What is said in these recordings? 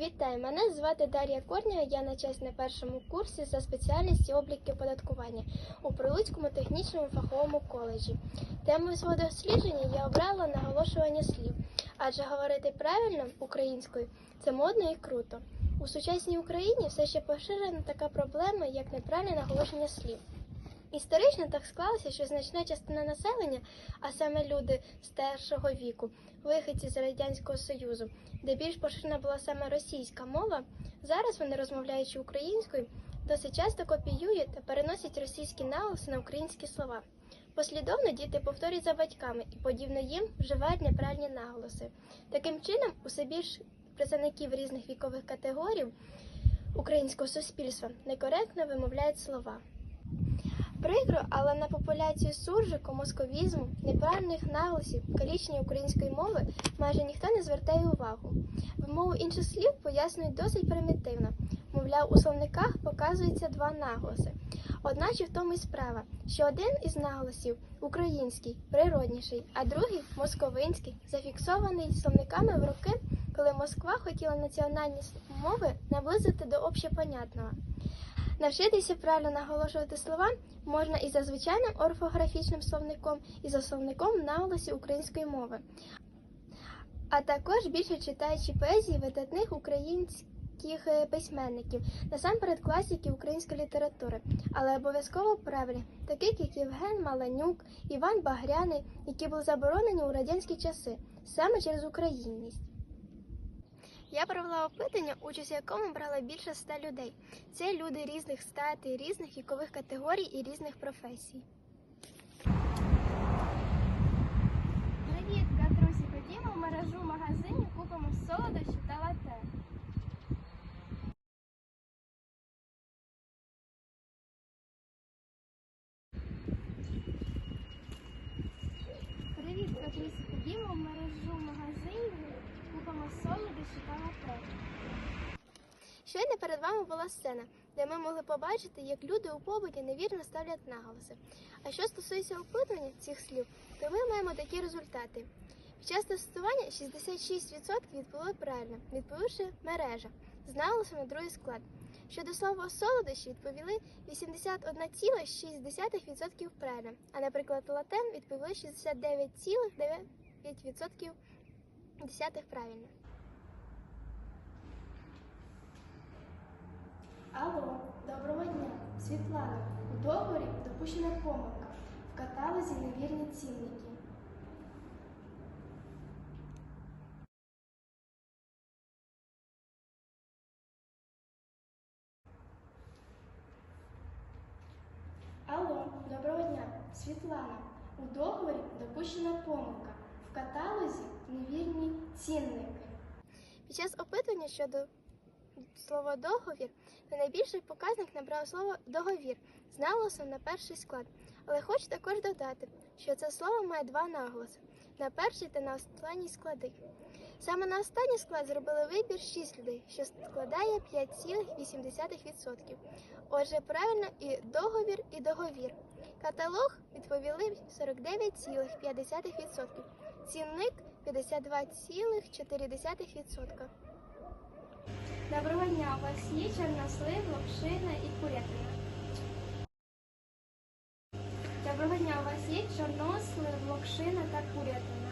Вітаю, мене звати Дар'я Корнєва, я навчаюсь на першому курсі за спеціальністю обліки оподаткування у Прилуцькому технічному фаховому коледжі. Темою свого дослідження я обрала наголошування слів, адже говорити правильно українською це модно і круто. У сучасній Україні все ще поширена така проблема, як неправильне наголошення слів. Історично так склалося, що значна частина населення, а саме люди старшого віку, виходці з Радянського Союзу, де більш поширена була саме російська мова, зараз вони, розмовляючи українською, досить часто копіюють та переносять російські наголоси на українські слова. Послідовно діти повторюють за батьками і, подібно їм, вживають неправильні наголоси. Таким чином, усе більше представників різних вікових категорій українського суспільства некоректно вимовляють слова. Прикро, але на популяцію суржику, московізму, неправильних наголосів, калічення української мови майже ніхто не звертає увагу. Вимову інших слів пояснюють досить примітивно. Мовляв, у словниках показується два наголоси. Одначе в тому й справа, що один із наголосів український, природніший, а другий московинський, зафіксований словниками в роки, коли Москва хотіла національні мови наблизити до общепонятного. Навчитися правильно наголошувати слова можна і за звичайним орфографічним словником, і за словником наголосів української мови, а також більше читаючи поезії видатних українських е, письменників, насамперед класиків української літератури, але обов'язково правильні, таких як Євген Маланюк, Іван Багряний, які були заборонені у радянські часи саме через українність. Я провела опитання, участь в якому брала більше ста людей. Це люди різних статей, різних вікових категорій і різних професій. Привіт, Катрусі! Ходімо в мережу магазинів, купимо солодощі та лате. Привіт, Катрусі! Ходімо в мережу магазинів, купимо солодощі та лате. Щойно перед вами була сцена, де ми могли побачити, як люди у побуті невірно ставлять наголоси. А що стосується опитування цих слів, то ми маємо такі результати. Під час тестування 66% відповіли правильно, відповівши мережа з наголосом на другий склад. Щодо слова солодощі відповіли 81,6% правильно, а наприклад, латен відповіли 69,9% правильно. Алло, доброго дня. Світлана, у договорі допущена помилка. В каталозі невірні цінники. Алло, доброго дня. Світлана, у договорі допущена помилка. В каталозі невірні цінники. Під час опитування щодо слова договір на найбільший показник набрав слово договір з наголосом на перший склад. Але хочу також додати, що це слово має два наголоси на перший та на останній склади. Саме на останній склад зробили вибір 6 людей, що складає 5,8%. Отже, правильно і договір, і договір. Каталог відповіли 49,5%. Цінник 52,4%. Доброго дня, у вас є чорнослив, лапшина і курятина. Доброго дня, у вас є чорнослив, локшина та курятина.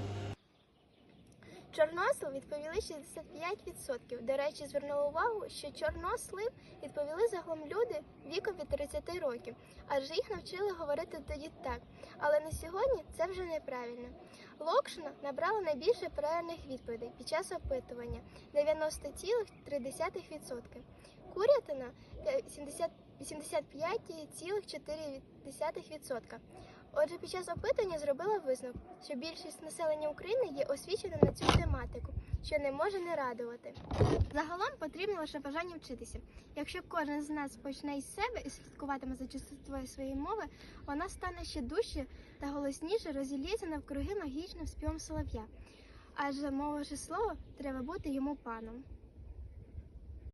Чорнослив відповіли 65%. До речі, звернули увагу, що чорнослив відповіли загалом люди віком від 30 років, адже їх навчили говорити тоді так. Але на сьогодні це вже неправильно. Локшина набрала найбільше правильних відповідей під час опитування 90,3%. Курятина 70 85,4%. Отже, під час опитування зробила висновок, що більшість населення України є освічена на цю тематику, що не може не радувати. Загалом потрібно лише бажання вчитися. Якщо кожен з нас почне із себе і слідкуватиме за чистотою своєї мови, вона стане ще дужче та голосніше розілється навкруги магічним співом солов'я. Мова же слово треба бути йому паном.